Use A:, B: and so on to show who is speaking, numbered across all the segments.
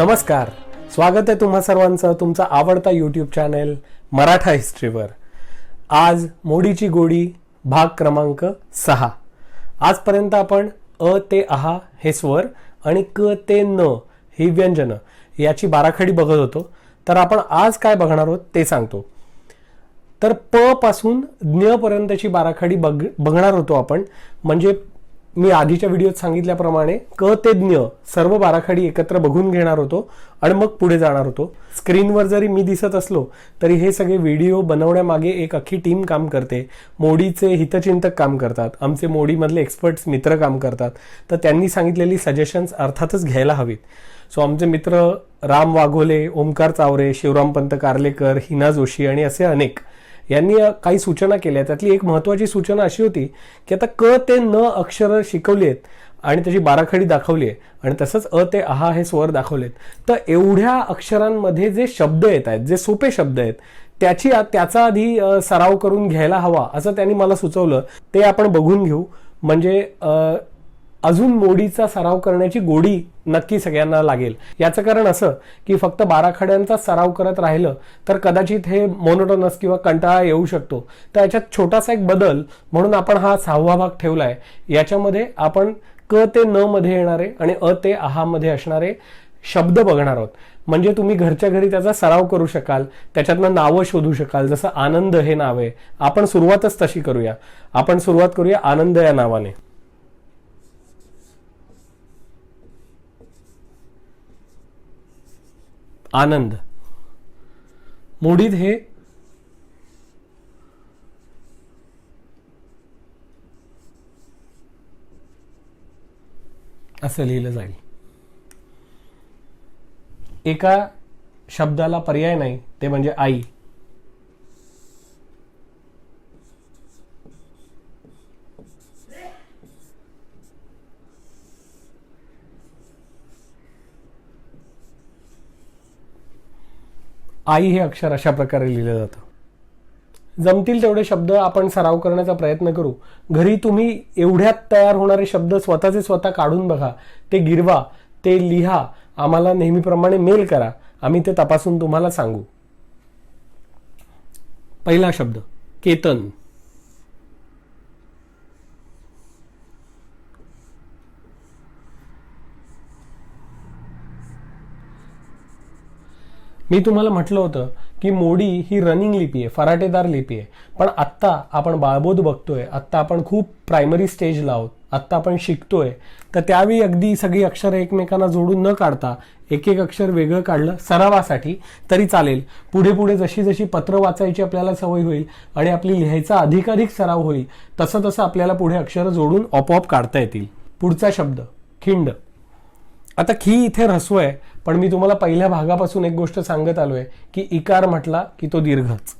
A: नमस्कार. स्वागत आहे तुम्हा सर्वांचं तुमचा आवडता यूट्यूब चॅनेल मराठा हिस्ट्रीवर. आज मोडीची गोडी भाग क्रमांक सहा. आजपर्यंत आपण अ ते आहा हे स्वर आणि क ते न ही व्यंजनं याची बाराखडी बघत होतो. तर आपण आज काय बघणार आहोत ते सांगतो. तर प पासून ज्ञपर्यंतची बाराखडी बघ बघणार होतो आपण. म्हणजे मी आधीच्या व्हिडिओत सांगितल्याप्रमाणे क ते ज्ञ सर्व बाराखडी एकत्र बघून घेणार होतो आणि मग पुढे जाणार होतो. स्क्रीनवर जरी मी दिसत असलो तरी हे सगळे व्हिडिओ बनवण्यामागे एक अख्खी टीम काम करते. मोडीचे हितचिंतक काम करतात. आमचे मोडीमधले एक्सपर्ट्स मित्र काम करतात. तर त्यांनी सांगितलेली सजेशन्स अर्थातच घ्यायला हवीत. सो आमचे मित्र राम वाघोले ओमकार चावरे शिवरामपंत कार्लेकर हिना जोशी आणि असे अनेक यांनी काही सूचना केल्या. त्यातली एक महत्त्वाची सूचना अशी होती की आता क ते न अक्षरं शिकवली आहेत आणि त्याची बाराखडी दाखवली आहे आणि तसंच अ ते आहा हे स्वर दाखवलेत. तर एवढ्या अक्षरांमध्ये जे शब्द येत आहेत जे सोपे शब्द आहेत त्याची आ- त्याचा आधी सराव करून घ्यायला हवा असं त्यांनी मला सुचवलं. ते आपण बघून घेऊ. म्हणजे अजून मोडीचा सराव करण्याची गोडी नक्की सगळ्यांना लागेल. याचं कारण असं की फक्त बाराखड्यांचा सराव करत राहिलं तर कदाचित हे मोनोटोनस किंवा कंटाळा येऊ शकतो. तर याच्यात छोटासा एक बदल म्हणून आपण हा सहावा भाग ठेवलाय. याच्यामध्ये आपण क ते न मध्ये येणारे आणि अ ते आहामध्ये असणारे शब्द बघणार आहोत. म्हणजे तुम्ही घरच्या घरी त्याचा सराव करू शकाल त्याच्यातनं नावं शोधू शकाल जसं आनंद हे नाव आहे. आपण सुरुवातच तशी करूया. आपण सुरुवात करूया आनंद या नावाने. आनंद. मोडीत हे असं लिहिलं जाईल. एका शब्दाला पर्याय नाही ते म्हणजे आई. आई हे अक्षर अशा प्रकारे लिहिलं जातं. जमतील तेवढे शब्द आपण सराव करण्याचा प्रयत्न करू. घरी तुम्ही एवढ्यात तयार होणारे शब्द स्वतःचे स्वतः काढून बघा. ते गिरवा ते लिहा आम्हाला नेहमीप्रमाणे मेल करा. आम्ही ते तपासून तुम्हाला सांगू. पहिला शब्द केतन. मी तुम्हाला म्हटलं होतं की मोडी ही रनिंग लिपी आहे फराटेदार लिपी आहे. पण आत्ता आपण बाळबोध बघतोय आत्ता आपण खूप प्रायमरी स्टेजला आहोत आत्ता आपण शिकतोय. तर त्यावेळी अगदी सगळी अक्षरं एकमेकांना जोडून न काढता एक एक अक्षर वेगळं काढलं सरावासाठी तरी चालेल. पुढे पुढे जशी जशी पत्र वाचायची आपल्याला सवय होईल आणि आपली लिहायचा अधिकाधिक सराव होईल तसं तसं आपल्याला पुढे अक्षरं जोडून आपोआप काढता येतील. पुढचा शब्द खिंड. आता खी इथे रस्व आहे. पण मी तुम्हाला पहिल्या भागापासून एक गोष्ट सांगत आलोय की इकार म्हटला की तो दीर्घच.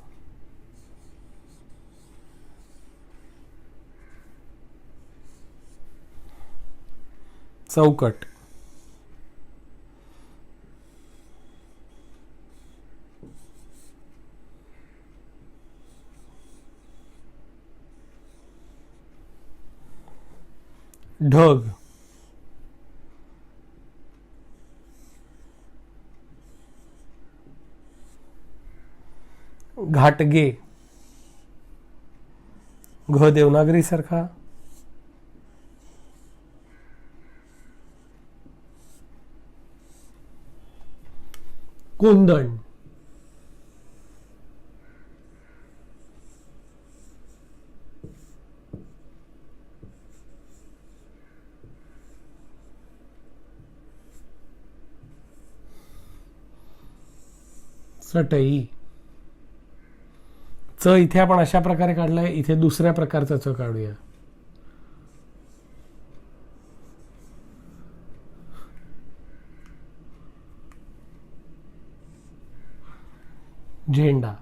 A: चौकट. ढग. घाटगे। घ देवनागरी सारखा। कुंदण चटई च इथे आपण अशा प्रकारे काढलाय इथे दुसऱ्या प्रकारचा च काढूया. झेंडा.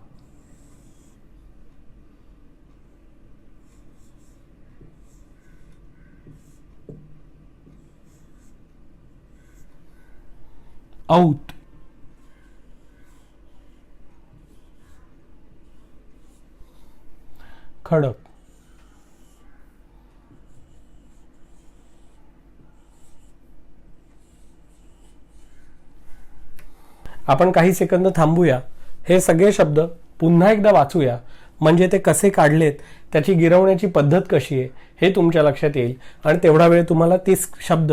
A: औत. खडक. आपण काही सेकंद थांबूया. हे सगळे शब्द पुन्हा एकदा वाचूया. म्हणजे ते कसे काढलेत त्याची गिरवण्याची पद्धत कशी आहे हे तुमच्या लक्षात येईल. आणि तेवढा वेळ तुम्हाला ते शब्द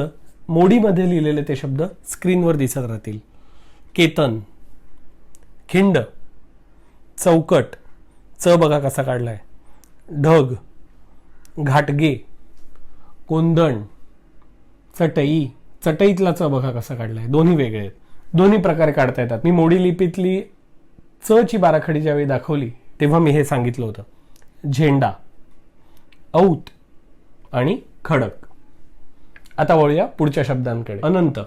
A: मोडीमध्ये लिहिलेले ते शब्द स्क्रीनवर दिसत राहतील. केतन. खिंड. चौकट. च बघा कसा काढलाय. ढग घाटगे कोंदण चटई. चटईतला च बघा कसा आहे दोन्ही वेगळे आहेत. दोन्ही प्रकारे काढता येतात. मी मोडी लिपीतली च ची बाराखडी ज्यावेळी दाखवली तेव्हा मी हे सांगितलं होतं. झेंडा औत आणि खडक. आता वळूया पुढच्या शब्दांकडे. अनंत.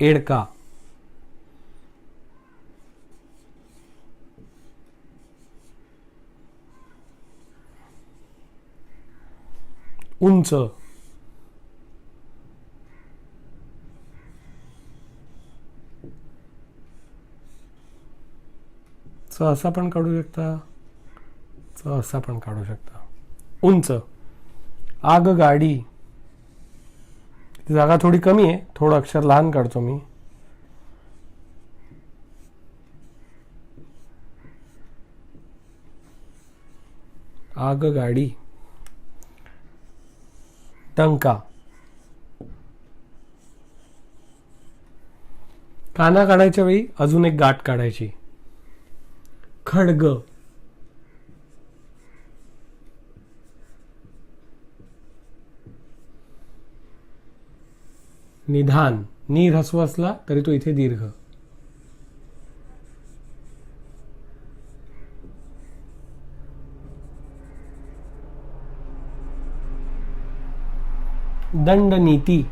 A: एडका. उंच. च असा पण काढू शकता. च असा पण काढू शकता. उंच. आग गाडी जागा थोडी कमी आहे. थोडं अक्षर लहान काढतो मी. आग गाडी. टंका. काना काढायच्या वेळी अजून एक गाठ काढायची. खडग. निधान. नी ह्रस्व असला तरी तो इथे दीर्घ. दंड नीती.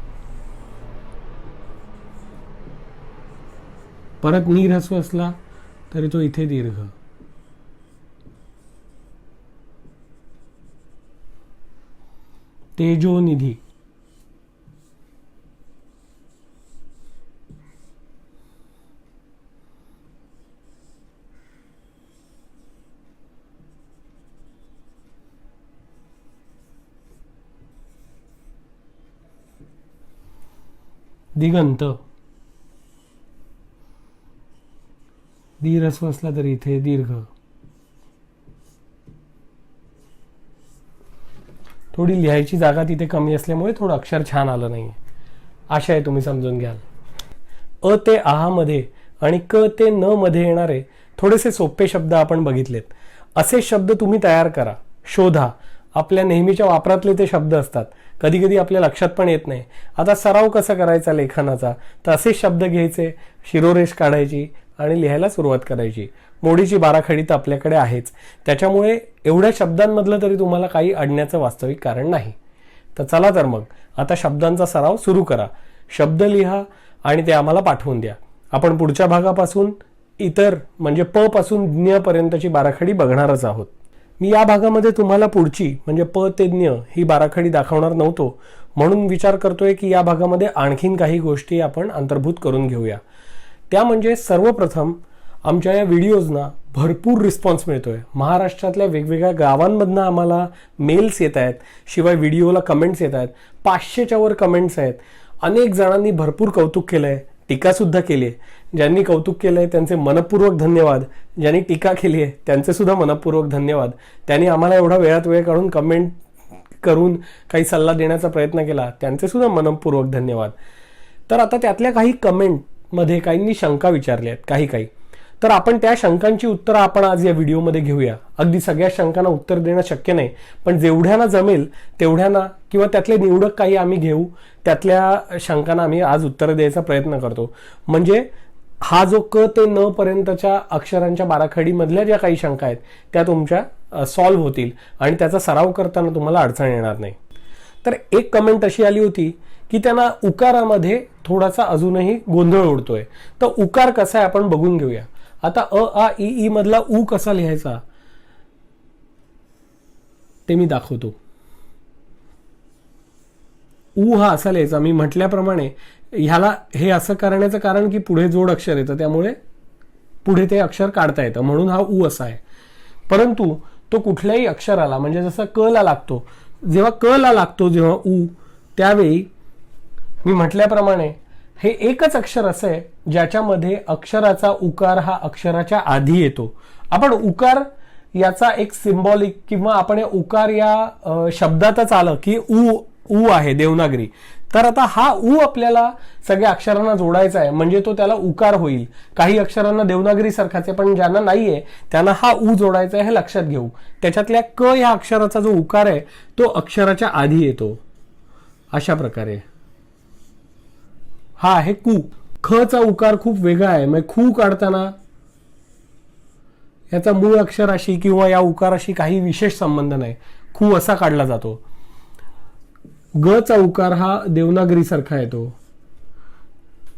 A: परत नी ह्रस्व असला तरी तो इथे दीर्घ. तेजोनिधी. दिगंत. दीर असला तरी इथे दीर्घ. थोडी लिहायची जागा तिथे कमी असल्यामुळे थोडं अक्षर छान आलं नाही आशा आहे तुम्ही समजून घ्याल. अ ते आहा मध्ये आणि क ते न मध्ये येणारे थोडेसे सोपे शब्द आपण बघितलेत. असे शब्द तुम्ही तयार करा. शोधा. आपल्या नेहमीच्या वापरातले ते शब्द असतात. कधी कधी आपल्या लक्षात पण येत नाही. आता सराव कसा करायचा लेखनाचा? तर असेच शब्द घ्यायचे शिरोरेष काढायची आणि लिहायला सुरुवात करायची. मोडीची बाराखडी तर आपल्याकडे आहेच. त्याच्यामुळे एवढ्या शब्दांमधलं तरी तुम्हाला काही अडण्याचं वास्तविक कारण नाही. तर चला तर मग आता शब्दांचा सराव सुरू करा. शब्द लिहा आणि ते आम्हाला पाठवून द्या. आपण पुढच्या भागापासून इतर म्हणजे प पासून ज्ञपर्यंतची बाराखडी बघणारच आहोत. मी या भागामध्ये तुम्हाला पुढची म्हणजे प ते ज्ञ ही बाराखडी दाखवणार नव्हतो. म्हणून विचार करतोय की या भागामध्ये आणखीन काही गोष्टी आपण अंतर्भूत करून घेऊया. त्या म्हणजे सर्वप्रथम आमच्या या व्हिडिओजना भरपूर रिस्पॉन्स मिळतोय. महाराष्ट्रातल्या वेगवेगळ्या गावांमधनं आम्हाला मेल्स येत आहेत शिवाय व्हिडिओला कमेंट्स येत आहेत. पाचशेच्या वर कमेंट्स आहेत. अनेक जणांनी भरपूर कौतुक केलं आहे टीकासुद्धा केली आहे ज्यांनी कौतुक केलं आहे त्यांचे मनपूर्वक धन्यवाद. ज्यांनी टीका केली आहे त्यांचेसुद्धा मनपूर्वक धन्यवाद. त्यांनी आम्हाला एवढा वेळात वेळ काढून कमेंट करून काही सल्ला देण्याचा प्रयत्न केला त्यांचेसुद्धा मनपूर्वक धन्यवाद. तर आता त्यातल्या काही कमेंटमध्ये काहींनी शंका विचारल्या आहेत काही काही तर आपण त्या शंकांची उत्तरं आपण आज या व्हिडिओमध्ये घेऊया. अगदी सगळ्या शंकांना उत्तर देणं शक्य नाही पण जेवढ्यांना जमेल तेवढ्यांना किंवा त्यातले निवडक काही आम्ही घेऊ त्यातल्या शंकांना आम्ही आज उत्तरं द्यायचा प्रयत्न करतो. म्हणजे हा जो क ते न पर्यंतच्या अक्षरांच्या बाराखडीमधल्या ज्या काही शंका आहेत त्या तुमच्या सॉल्व्ह होतील आणि त्याचा सराव करताना तुम्हाला अडचण येणार नाही. तर एक कमेंट अशी आली होती की त्यांना उकारामध्ये थोडासा अजूनही गोंधळ उडतोय. तर उकार कसा आहे आपण बघून घेऊया. आता अ आ इ ई मधला उ कसा लिहायचा? ते मी दाखवतो. उ हा असा लिहायचा. मी म्हटल्याप्रमाणे ह्याला हे असं करण्याचं कारण की पुढे जोड अक्षर येतं त्यामुळे पुढे ते अक्षर काढता येतं. म्हणून हा उ असा आहे. परंतु तो कुठल्याही अक्षराला म्हणजे जसा क ला लागतो जेव्हा क ला लागतो जेव्हा उ त्यावेळी मी म्हटल्याप्रमाणे हे एकच अक्षर असं आहे ज्याच्यामध्ये अक्षराचा उकार हा अक्षराच्या आधी येतो. आपण उकार याचा एक सिम्बॉलिक किंवा आपण उकार या शब्दातच आलं की ऊ ऊ आहे देवनागरी. तर आता हा ऊ आपल्याला सगळ्या अक्षरांना जोडायचा आहे. म्हणजे तो त्याला उकार होईल. काही अक्षरांना देवनागरी सारखाचे पण ज्यांना नाहीये त्यांना हा ऊ जोडायचा आहे हे लक्षात घेऊ. त्याच्यातल्या क या अक्षराचा जो उकार आहे तो अक्षराच्या आधी येतो. अशा प्रकारे. हा आहे कू. ख चा उकार खूप वेगळा आहे. म्हणजे खू काढताना याचा मूळ अक्षराशी किंवा या उकाराशी काही विशेष संबंध नाही. खू असा काढला जातो. ग चा उकार हा देवनागरीसारखा येतो.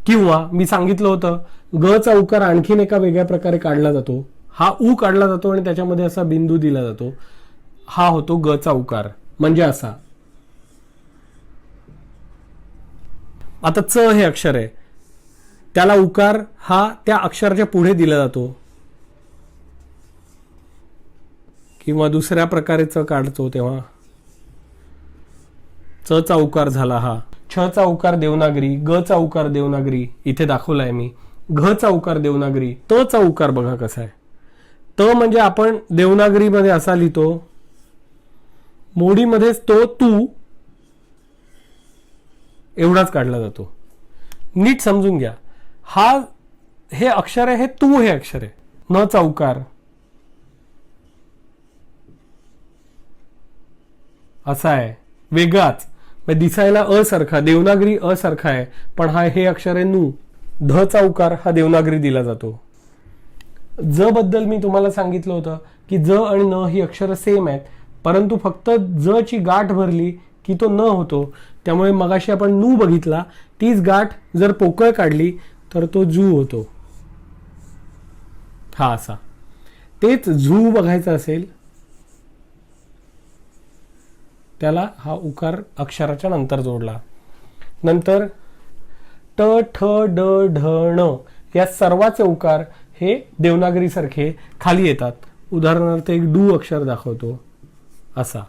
A: किंवा मी सांगितलं होतं ग चा उकार आणखीन एका वेगळ्या प्रकारे काढला जातो. हा उ काढला जातो आणि त्याच्यामध्ये असा बिंदू दिला जातो. हा होतो ग चा उकार. म्हणजे असा. आता च हे अक्षर आहे. त्याला उकार हा त्या अक्षराच्या पुढे दिला जातो. किंवा दुसऱ्या प्रकारे च काढतो तेव्हा. च चा उकार झाला हा. छ चा उकार देवनागरी ग चा उकार देवनागरी इथे दाखवलाय मी. घ चा उकार देवनागरी त चा उकार बघा कसा आहे. त म्हणजे आपण देवनागरीमध्ये असा लिहितो मोडीमध्येच तो तू एवढाच काढला जातो. नीट समजून घ्या. हा हे अक्षर आहे हे तू हे अक्षर आहे. न चौकार. असा आहे. वेगळाच. म्हणजे दिसायला असारखा देवनागरी असारखा आहे. पण हा हे अक्षर आहे नू. ध चौकार हा देवनागरी दिला जातो. ज बद्दल मी तुम्हाला सांगितलं होतं की ज आणि न ही अक्षरं सेम आहेत. परंतु फक्त ज ची गाठ भरली की तो न होतो. त्यामुळे मगाशी आपण नू बघितला. तीच गाठ जर पोकळ काढली तर तो जू होतो. हा असा. तेच झू बघायचं असेल त्याला हा उकार अक्षराच्या नंतर जोडला. नंतर ट ठ ड ढ ण या सर्वाचे उकार हे देवनागरीसारखे खाली येतात. उदाहरणार्थ एक डू अक्षर दाखवतो. असा.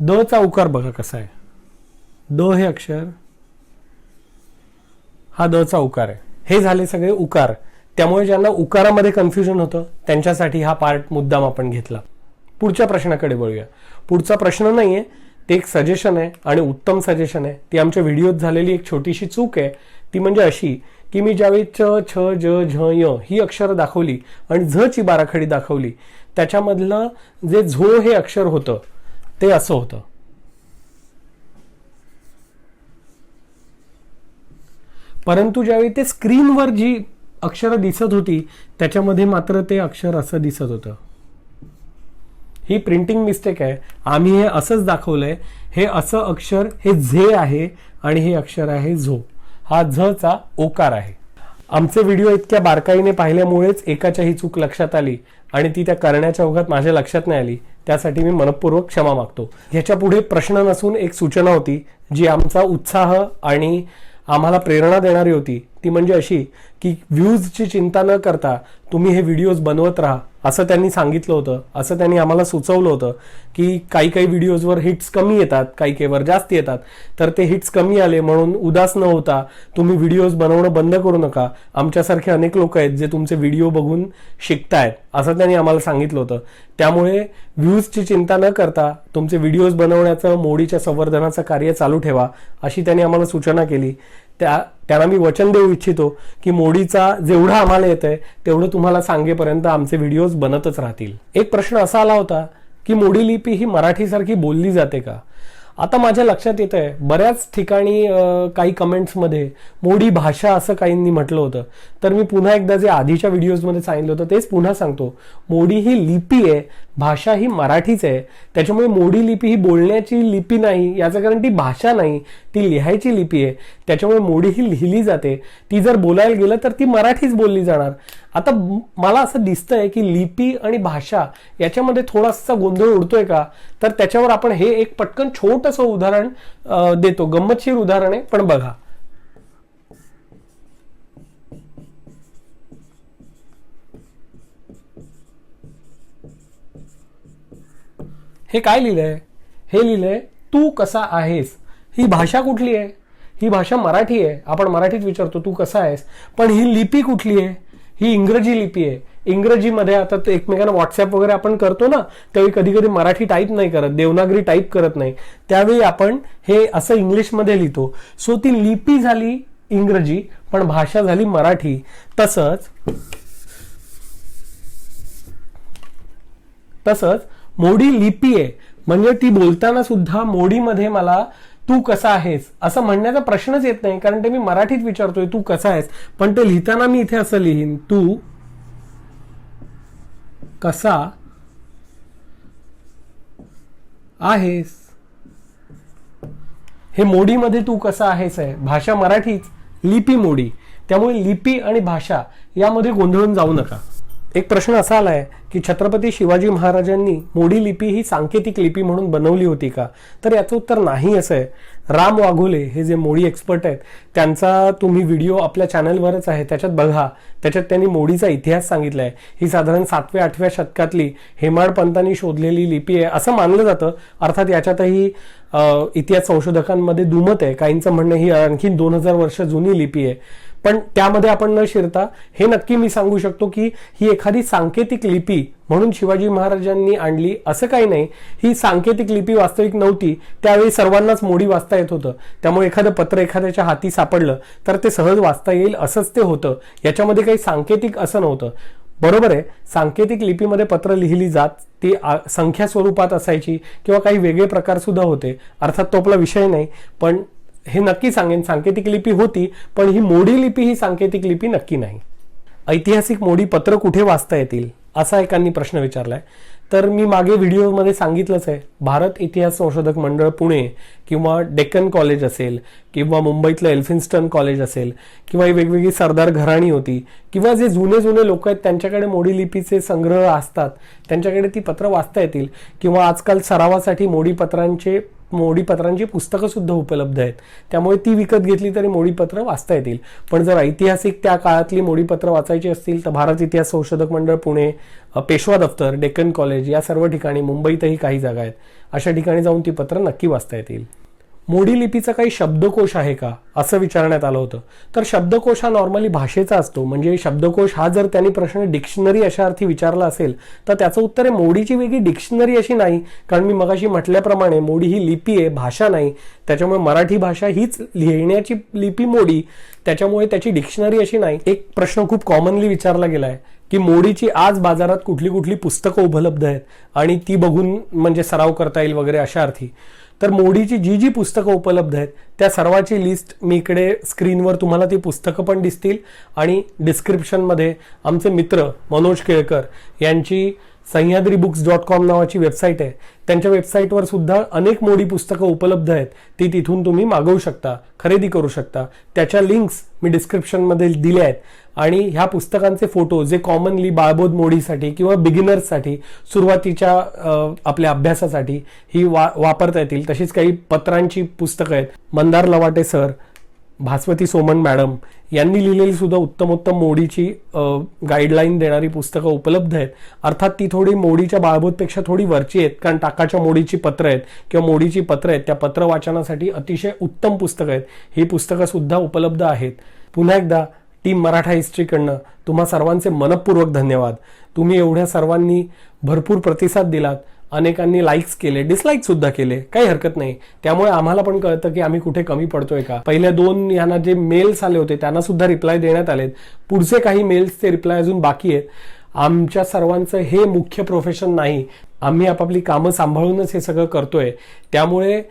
A: द चा उकार बघा कसा आहे. ड हे अक्षर हा द चा उकार आहे. हे झाले सगळे उकार. त्यामुळे ज्यांना उकारामध्ये कन्फ्युजन होतं त्यांच्यासाठी हा पार्ट मुद्दाम आपण घेतला. पुढच्या प्रश्नाकडे वळूया. पुढचा प्रश्न नाही आहे ते एक सजेशन आहे आणि उत्तम सजेशन आहे. ती आमच्या व्हिडिओत झालेली एक छोटीशी चूक आहे. ती म्हणजे अशी की मी ज्यावेळी च छ ज झ य ही अक्षरं दाखवली आणि झ ची बाराखडी दाखवली त्याच्यामधलं जे झो हे अक्षर होतं ते असं होतं. परंतु ज्यावेळी ते स्क्रीनवर जी अक्षरं दिसत होती त्याच्यामध्ये मात्र ते अक्षर असं दिसत होतं. ही प्रिंटिंग मिस्टेक आहे. आम्ही हे असंच दाखवलंय. हे असं अक्षर हे झे आहे आणि हे अक्षर आहे झो. हा झ चा ओकार आहे. आमचे व्हिडिओ इतक्या बारकाईने पाहिल्यामुळेच एकाच्या ही चूक लक्षात आली आणि ती त्या करण्याच्या ओघात माझ्या लक्षात नाही आली. त्यासाठी मी मनपूर्वक क्षमा मागतो. ह्याच्या पुढे प्रश्न नसून एक सूचना होती जी आमचा उत्साह आणि आम्हाला प्रेरणा देणारी होती. ती म्हणजे अशी की व्ह्यूजची चिंता न करता तुम्ही हे व्हिडिओज बनवत राहा. असं त्यांनी सांगितलं होतं. असं त्यांनी आम्हाला सुचवलं होतं की काही काही व्हिडिओजवर हिट्स कमी येतात काही काहीवर जास्त येतात. तर ते हिट्स कमी आले म्हणून उदास न होता तुम्ही व्हिडिओज बनवणं बंद करू नका. आमच्यासारखे अनेक लोक आहेत जे तुमचे व्हिडिओ बघून शिकतायत असं त्यांनी आम्हाला सांगितलं होतं. त्यामुळे व्ह्यूजची चिंता न करता तुमचे व्हिडिओज बनवण्याचं मोडीच्या संवर्धनाचं कार्य चालू ठेवा अशी त्यांनी आम्हाला सूचना केली. त्या त्यांना मी वचन देऊ इच्छितो की मोडीचा जेवढा आम्हाला येत आहे तेवढं तुम्हाला सांगेपर्यंत आमचे व्हिडिओज बनतच राहतील. एक प्रश्न असा आला होता की मोडी लिपी ही मराठीसारखी बोलली जाते का? आता माझ्या लक्षात येत आहे बऱ्याच ठिकाणी काही कमेंट्समध्ये मोडी भाषा असं काहींनी म्हटलं होतं. तर मी पुन्हा एकदा जे आधीच्या व्हिडिओजमध्ये सांगितलं होतं तेच पुन्हा सांगतो. मोडी ही लिपी आहे भाषा ही मराठीच आहे. त्याच्यामुळे मोडी लिपी ही बोलण्याची लिपी नाही याचं कारण ती भाषा नाही. ती लिहायची लिपी आहे त्याच्यामुळे मोडी ही लिहिली जाते. ती जर बोलायला गेलं तर ती मराठीच बोलली जाणार. आता मला असं दिसतंय की लिपी आणि भाषा याच्यामध्ये थोडासा गोंधळ उडतोय का? तर त्याच्यावर आपण हे एक पटकन छोटंसं उदाहरण देतो. गंमतशीर उदाहरण आहे पण बघा. हे काय लिहिलंय? हे लिहिलंय तू कसा आहेस? ही भाषा कुठली आहे? ही भाषा मराठी आहे. आपण मराठीत विचारतो तू कसा आहेस? पण ही लिपी कुठली आहे? ही इंग्रजी लिपी आहे. इंग्रजीमध्ये आता ते एकमेकांना व्हॉट्सअप वगैरे आपण करतो ना त्यावेळी कधी कधी मराठी टाईप नाही करत देवनागरी टाईप करत नाही. त्यावेळी आपण हे असं इंग्लिशमध्ये लिहितो. सो ती लिपी झाली इंग्रजी पण भाषा झाली मराठी. तसंच तसंच मोडी लिपी आहे. म्हणजे ती बोलताना सुद्धा मोडीमध्ये मला तू कसा आहेस? असं म्हणण्याचा प्रश्नच येत नाही कारण ते मी मराठीत विचारतोय तू कसा आहेस? पण ते लिहिताना मी इथे असं लिहीन तू कसा आहेस? हे मोडीमध्ये तू कसा आहेस आहे? भाषा मराठीच लिपी मोडी. त्यामुळे लिपी आणि भाषा यामध्ये गोंधळून जाऊ नका. एक प्रश्न असा आलाय की छत्रपती शिवाजी महाराजांनी मोडी लिपी ही सांकेतिक लिपी म्हणून बनवली होती का? तर याचं उत्तर नाही असं आहे. राम वाघोले हे जे मोडी एक्सपर्ट आहेत त्यांचा तुम्ही व्हिडिओ आपल्या चॅनलवरच आहे. त्याच्यात बघा त्याच्यात त्यांनी मोडीचा इतिहास सांगितलाय. ही साधारण सातव्या आठव्या शतकातली हेमाड पंतांनी शोधलेली लिपी आहे असं मानलं जातं. अर्थात याच्यातही इतिहास संशोधकांमध्ये दुमत आहे. काहींचं म्हणणं ही आणखी दोन हजार वर्ष जुनी लिपी आहे. पण त्यामध्ये आपण न शिरता हे नक्की मी सांगू शकतो की ही एखादी सांकेतिक लिपी म्हणून शिवाजी महाराजांनी आणली असं काही नाही. ही सांकेतिक लिपी वास्तविक नव्हती. त्यावेळी सर्वांनाच मोडी वाचता येत होतं. त्यामुळे एखादं पत्र एखाद्याच्या हाती सापडलं तर ते सहज वाचता येईल असंच ते होतं. याच्यामध्ये काही सांकेतिक असं नव्हतं. बरोबर आहे. सांकेतिक लिपीमध्ये पत्र लिहिली जात ती संख्या स्वरूपात असायची किंवा काही वेगळे प्रकार सुद्धा होते. अर्थात तो आपला विषय नाही. पण हे नक्की सांगेन. सांकेतिक लिपी होती पण ही मोडी लिपी ही सांकेतिक लिपी नक्की नाही. ऐतिहासिक मोडी पत्र कुठे वाचता येतील असा एकांनी प्रश्न विचारलाय. तर मी मागे व्हिडिओमध्ये सांगितलंच आहे भारत इतिहास संशोधक मंडळ पुणे किंवा डेक्कन कॉलेज असेल किंवा मुंबईतलं एल्फिन्स्टन कॉलेज असेल किंवा ही वेगवेगळी सरदार घराणी होती किंवा जे जुने जुने लोक आहेत त्यांच्याकडे मोडी लिपीचे संग्रह असतात त्यांच्याकडे ती पत्र वाचता येतील किंवा आजकाल सरावासाठी मोडी पत्रांचे मोडीपत्रांची पुस्तकंसुद्धा उपलब्ध आहेत. त्यामुळे ती विकत घेतली तरी मोडीपत्र वाचता येतील. पण जर ऐतिहासिक त्या काळातली मोडीपत्र वाचायची असतील तर भारत इतिहास संशोधक मंडळ पुणे पेशवा दफ्तर डेक्कन कॉलेज या सर्व ठिकाणी मुंबईतही काही जागा आहेत. अशा ठिकाणी जाऊन ती पत्र नक्की वाचता येतील. मोडी लिपीचा काही शब्दकोश आहे का? असं विचारण्यात आलं होतं. तर शब्दकोश हा नॉर्मली भाषेचा असतो. म्हणजे शब्दकोश हा जर त्यांनी प्रश्न डिक्शनरी अशा अर्थी विचारला असेल तर त्याचं उत्तर आहे मोडीची वेगळी डिक्शनरी अशी नाही. कारण मी मगाशी म्हटल्याप्रमाणे मोडी ही लिपी आहे भाषा नाही. त्याच्यामुळे मराठी भाषा हीच लिहिण्याची लिपी मोडी. त्याच्यामुळे त्याची डिक्शनरी अशी नाही. एक प्रश्न खूप कॉमनली विचारला गेलाय की मोडीची आज बाजारात कुठली कुठली पुस्तकं उपलब्ध आहेत? आणि ती बघून म्हणजे सराव करता येईल वगैरे अशा अर्थी. तर मोडीची जी जी पुस्तकं उपलब्ध आहेत त्या सर्वाची लिस्ट मी इकडे स्क्रीनवर तुम्हाला ती पुस्तकं पण दिसतील. आणि डिस्क्रिप्शनमध्ये आमचे मित्र मनोज केळकर यांची सह्याद्री बुक्स डॉट कॉम नावाची वेबसाईट आहे. त्यांच्या वेबसाईटवर सुद्धा अनेक मोडी पुस्तकं उपलब्ध आहेत. ती तिथून तुम्ही मागवू शकता खरेदी करू शकता. त्याच्या लिंक्स मी डिस्क्रिप्शनमध्ये दिल्या आहेत. आणि ह्या पुस्तकांचे फोटो जे कॉमनली बाळबोध मोडीसाठी किंवा बिगिनर्ससाठी सुरुवातीच्या आपल्या अभ्यासासाठी ही वा वापरता येतील. तशीच काही पत्रांची पुस्तकं आहेत. मंदार लवाटे सर भास्वती सोमन मॅडम यांनी लिहिलेली सुद्धा उत्तम उत्तम मोडीची गाईडलाईन देणारी पुस्तकं उपलब्ध आहेत. अर्थात ती थोडी मोडीच्या बाळबोधपेक्षा थोडी वरची आहेत कारण टाकाच्या मोडीची पत्र आहेत किंवा मोडीची पत्र आहेत त्या पत्र वाचनासाठी अतिशय उत्तम पुस्तकं आहेत. ही पुस्तकं सुद्धा उपलब्ध आहेत. पुन्हा एकदा टीम मराठा हिस्ट्रीकडनं तुम्हा सर्वांचे मनपूर्वक धन्यवाद. तुम्ही एवढ्या सर्वांनी भरपूर प्रतिसाद दिलात. अनेकांनी लाईक्स केले डिसलाईक सुद्धा केले. काही हरकत नाही. त्यामुळे आम्हाला पण कळतं की आम्ही कुठे कमी पडतोय का? पहिल्या दोन यांना जे मेल्स आले होते त्यांना सुद्धा रिप्लाय देण्यात आलेत. पुढचे काही मेल्सचे रिप्लाय अजून बाकी आहेत. आमच्या सर्वांचं हे मुख्य प्रोफेशन नाही. आम्ही आपापली कामं सांभाळूनच हे सगळं करतोय. त्यामुळे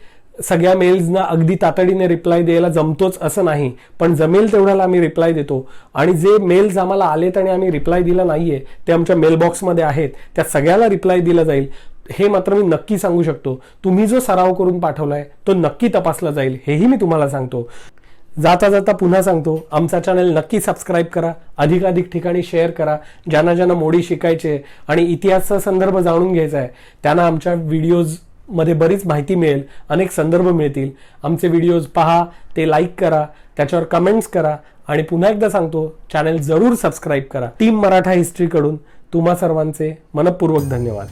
A: सगळ्या मेल्सना अगदी तातडीने रिप्लाय द्यायला जमतोच असं नाही. पण जमेल तेवढ्याला आम्ही रिप्लाय देतो. आणि जे मेल्स आम्हाला आलेत आणि आम्ही रिप्लाय दिला नाहीये ते आमच्या मेलबॉक्समध्ये आहेत. त्या सगळ्याला रिप्लाय दिला जाईल. हे मात्र मी नक्की सांगू शकतो. तुम्ही जो सराव करून पाठवलाय तो नक्की तपासला जाईल. हेही मी तुम्हाला सांगतो. जाता जाता पुन्हा सांगतो आमचा चॅनल नक्की सबस्क्राईब करा अधिकाधिक ठिकाणी शेअर करा ज्यांना ज्यांना मोडी शिकायचे आणि इतिहासाचा संदर्भ जाणून घ्यायचा आहे त्यांना आमच्या व्हिडिओजमध्ये बरीच माहिती मिळेल अनेक संदर्भ मिळतील. आमचे व्हिडिओज पहा ते लाईक करा त्याच्यावर कमेंट्स करा आणि पुन्हा एकदा सांगतो चॅनल जरूर सबस्क्राईब करा. टीम मराठा हिस्ट्रीकडून तुम्हा सर्वांचे मनपूर्वक धन्यवाद.